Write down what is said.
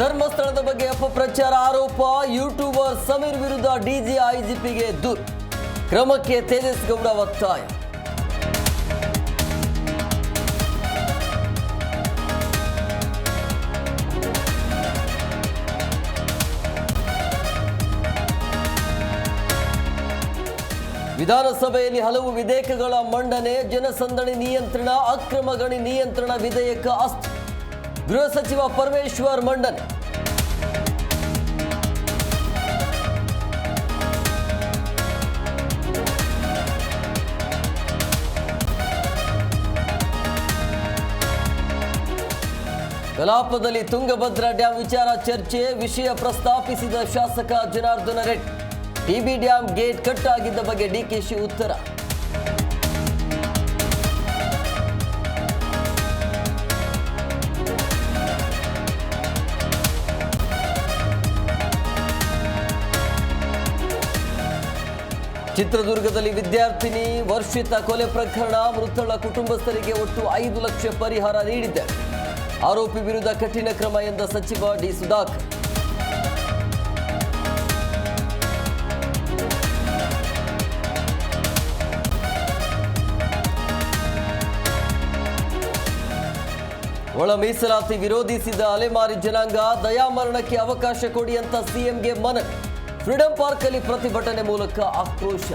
ಧರ್ಮಸ್ಥಳದ ಬಗ್ಗೆ ಅಪಪ್ರಚಾರ ಆರೋಪ. ಯೂಟ್ಯೂಬರ್ ಸಮೀರ್ ವಿರುದ್ಧ ಡಿಜಿ ಐಜಿಪಿಗೆ ದೂರು. ಕ್ರಮಕ್ಕೆ ತೇಜಸ್ ಗೌಡ ಒತ್ತಾಯ. ವಿಧಾನಸಭೆಯಲ್ಲಿ ಹಲವು ವಿಧೇಯಕಗಳ ಮಂಡನೆ, ಜನಸಂದಣಿ ನಿಯಂತ್ರಣ, ಅಕ್ರಮ ಗಣಿ ನಿಯಂತ್ರಣ ವಿಧೇಯಕ ಅಸ್ತಿ. ಗೃಹ ಸಚಿವ ಪರಮೇಶ್ವರ್ ಮಂಡನೆ. ಕಲಾಪದಲ್ಲಿ ತುಂಗಭದ್ರಾ ಡ್ಯಾಂ ವಿಚಾರ ಚರ್ಚೆ, ವಿಷಯ ಪ್ರಸ್ತಾಪಿಸಿದ ಶಾಸಕ Janardhana Reddy. T B dam gate cut ಆಗಿದ್ದ ಬಗ್ಗೆ ಡಿಕೆಶಿ ಉತ್ತರ. ಚಿತ್ರದುರ್ಗದಲ್ಲಿ ವಿದ್ಯಾರ್ಥಿನಿ ವರ್ಷಿತ ಕೊಲೆ ಪ್ರಕರಣ ಮೃತಳ ಕುಟುಂಬಸ್ಥರಿಗೆ ಒಟ್ಟು ಐದು ಲಕ್ಷ ಪರಿಹಾರ ನೀಡಿದೆ. ಆರೋಪಿ ವಿರುದ್ಧ ಕಠಿಣ ಕ್ರಮ ಎಂದ ಸಚಿವ ಡಿ ಸುಧಾಕರ್. ಒಳ ಮೀಸಲಾತಿ ವಿರೋಧಿಸಿದ ಅಲೆಮಾರಿ ಜನಾಂಗ ದಯಾಮರಣಕ್ಕೆ ಅವಕಾಶ ಕೊಡಿ ಅಂತ ಸಿಎಂಗೆ ಮನವಿ. ಫ್ರೀಡಂ ಪಾರ್ಕ್ ಅಲ್ಲಿ ಪ್ರತಿಭಟನೆ ಮೂಲಕ ಆಕ್ರೋಶ.